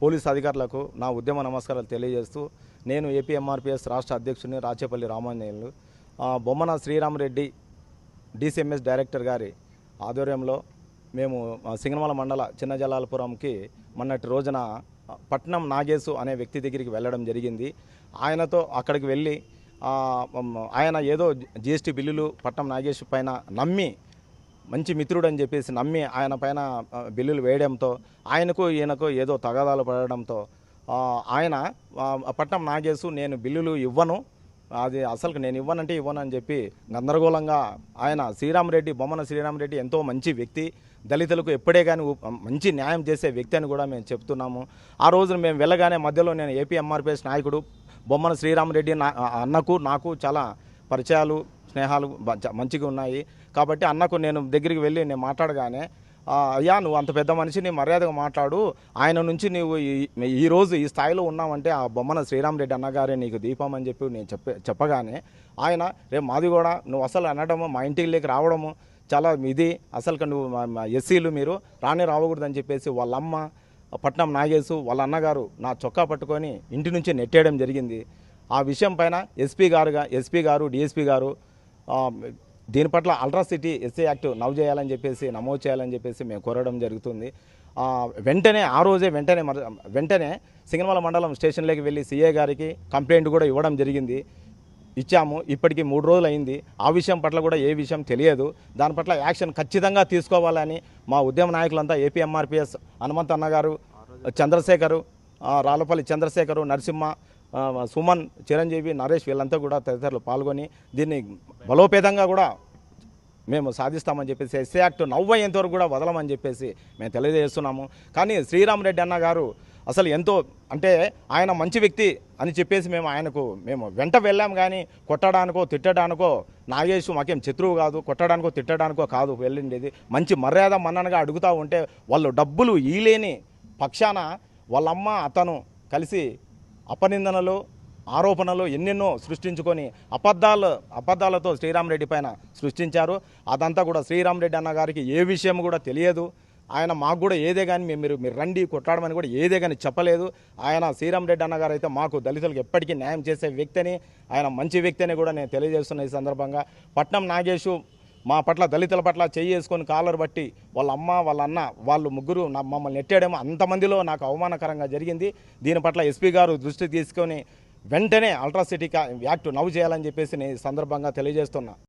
Police అధికారులకు నా ఉద్యమ నమస్కారాలు తెలియజేస్తూ నేను ఏపీఎంఆర్పిఎస్ రాష్ట్ర అధ్యక్షుడిని రాచేపల్లి రామాంజనేయులు. బొమ్మన శ్రీరామరెడ్డి డిసిఎంఎస్ డైరెక్టర్ గారి ఆధ్వర్యంలో మేము సింగనమల మండల చిన్న జలాలపురంకి మొన్నటి రోజున పట్నం నాగేశు అనే వ్యక్తి దగ్గరికి వెళ్ళడం జరిగింది. ఆయనతో అక్కడికి వెళ్ళి ఆయన ఏదో జిఎస్టీ బిల్లులు పట్నం నాగేశ్ పైన నమ్మి మంచి మిత్రుడు అని చెప్పేసి నమ్మి ఆయన పైన బిల్లులు వేయడంతో ఆయనకు ఈయనకు ఏదో తగాదాలు పడడంతో ఆయన పట్నం నాగేసు నేను బిల్లులు ఇవ్వను అది అసలు నేను ఇవ్వనంటే ఇవ్వను అని చెప్పి గందరగోళంగా ఆయన శ్రీరామరెడ్డి బొమ్మన శ్రీరామరెడ్డి ఎంతో మంచి వ్యక్తి దళితులకు ఎప్పుడే కానీ మంచి న్యాయం చేసే వ్యక్తి అని కూడా మేము చెప్తున్నాము. ఆ రోజున మేము వెళ్ళగానే మధ్యలో నేను ఏపీ ఎంఆర్పిఎస్ నాయకుడు బొమ్మన శ్రీరామరెడ్డి నా అన్నకు నాకు చాలా పరిచయాలు స్నేహాలు మంచిగా ఉన్నాయి. కాబట్టి అన్నకు నేను దగ్గరికి వెళ్ళి నేను మాట్లాడగానే అయ్యా నువ్వు అంత పెద్ద మనిషిని మర్యాదగా మాట్లాడు. ఆయన నుంచి నువ్వు ఈ- ఈ ఈ స్థాయిలో ఉన్నావంటే ఆ బొమ్మన శ్రీరామరెడ్డి అన్నగారే నీకు దీపం అని చెప్పి నేను చెప్పే చెప్పగానే ఆయన రేపు మాది కూడా నువ్వు అసలు అనడము మా ఇంటికి రావడము చాలా ఇది. అసలు నువ్వు మా- ఎస్సీలు మీరు రాని రావకూడదని చెప్పేసి వాళ్ళ అమ్మ పట్నం నాగేశు వాళ్ళ అన్నగారు నా చొక్కా పట్టుకొని ఇంటి నుంచి నెట్టేయడం జరిగింది. ఆ విషయం పైన ఎస్పీ గారుగా ఎస్పీ గారు డిఎస్పీ గారు దీని పట్ల అల్ట్రా సిటీ ఎస్సీ యాక్ట్ నవ్ చేయాలని చెప్పేసి నమోదు చేయాలని చెప్పేసి మేము కోరడం జరుగుతుంది. వెంటనే ఆ రోజే వెంటనే వెంటనే సింగనమల మండలం స్టేషన్లోకి వెళ్ళి సీఏ గారికి కంప్లైంట్ కూడా ఇవ్వడం జరిగింది. ఇచ్చాము. ఇప్పటికీ మూడు రోజులు అయింది. ఆ విషయం పట్ల కూడా ఏ విషయం తెలియదు. దాని పట్ల యాక్షన్ ఖచ్చితంగా తీసుకోవాలని మా ఉద్యమ నాయకులంతా ఏపీఎంఆర్పిఎస్ హనుమంతన్న గారు చంద్రశేఖరు రాళ్ళపల్లి చంద్రశేఖరు నరసింహ సుమన్ చిరంజీవి నరేష్ వీళ్ళంతా కూడా తదితరులు పాల్గొని దీన్ని బలోపేతంగా కూడా మేము సాధిస్తామని చెప్పేసి ఎస్సీ యాక్ట్ నవ్వయ్యేంత వరకు కూడా వదలమని చెప్పేసి మేము తెలియజేస్తున్నాము. కానీ శ్రీరామరెడ్డి అన్న గారు అసలు ఎంతో అంటే ఆయన మంచి వ్యక్తి అని చెప్పేసి మేము ఆయనకు మేము వెంట వెళ్ళాం కానీ కొట్టడానికో తిట్టడానికో నాగేష్ మాకేం శత్రువు కాదు. కొట్టడానికో తిట్టడానికో కాదు వెళ్ళిండేది. మంచి మర్యాద మన్ననగా అడుగుతూ ఉంటే వాళ్ళు డబ్బులు ఈలేని పక్షాన వాళ్ళమ్మ అతను కలిసి అపనిందనలు ఆరోపణలు ఎన్నెన్నో సృష్టించుకొని అబద్ధాలు అబద్ధాలతో శ్రీరామరెడ్డి పైన సృష్టించారు. అదంతా కూడా శ్రీరామరెడ్డి అన్న గారికి ఏ విషయం కూడా తెలియదు. ఆయన మాకు కూడా ఏదే కానీ మేము మీరు మీరు రండి కొట్టాడమని కూడా ఏదే కానీ చెప్పలేదు. ఆయన శ్రీరామరెడ్డి రెడ్డి గారు అయితే మాకు దళితులకు ఎప్పటికీ న్యాయం చేసే వ్యక్తిని ఆయన మంచి వ్యక్తి అని కూడా నేను తెలియజేస్తున్న ఈ సందర్భంగా. పట్నం నాగేశు మా పట్ల దళితుల పట్ల చెయ్యి వేసుకొని కాలర్ బట్టి వాళ్ళ అమ్మ వాళ్ళ అన్న వాళ్ళు ముగ్గురు నా మమ్మల్ని నెట్టాడేమో అంతమందిలో నాకు అవమానకరంగా జరిగింది. దీని పట్ల ఎస్పీ గారు దృష్టి తీసుకొని వెంటనే అల్ట్రాసిటీ యాక్ట్ నవ్వు చేయాలని చెప్పేసి నేను ఈ సందర్భంగా తెలియజేస్తున్నా.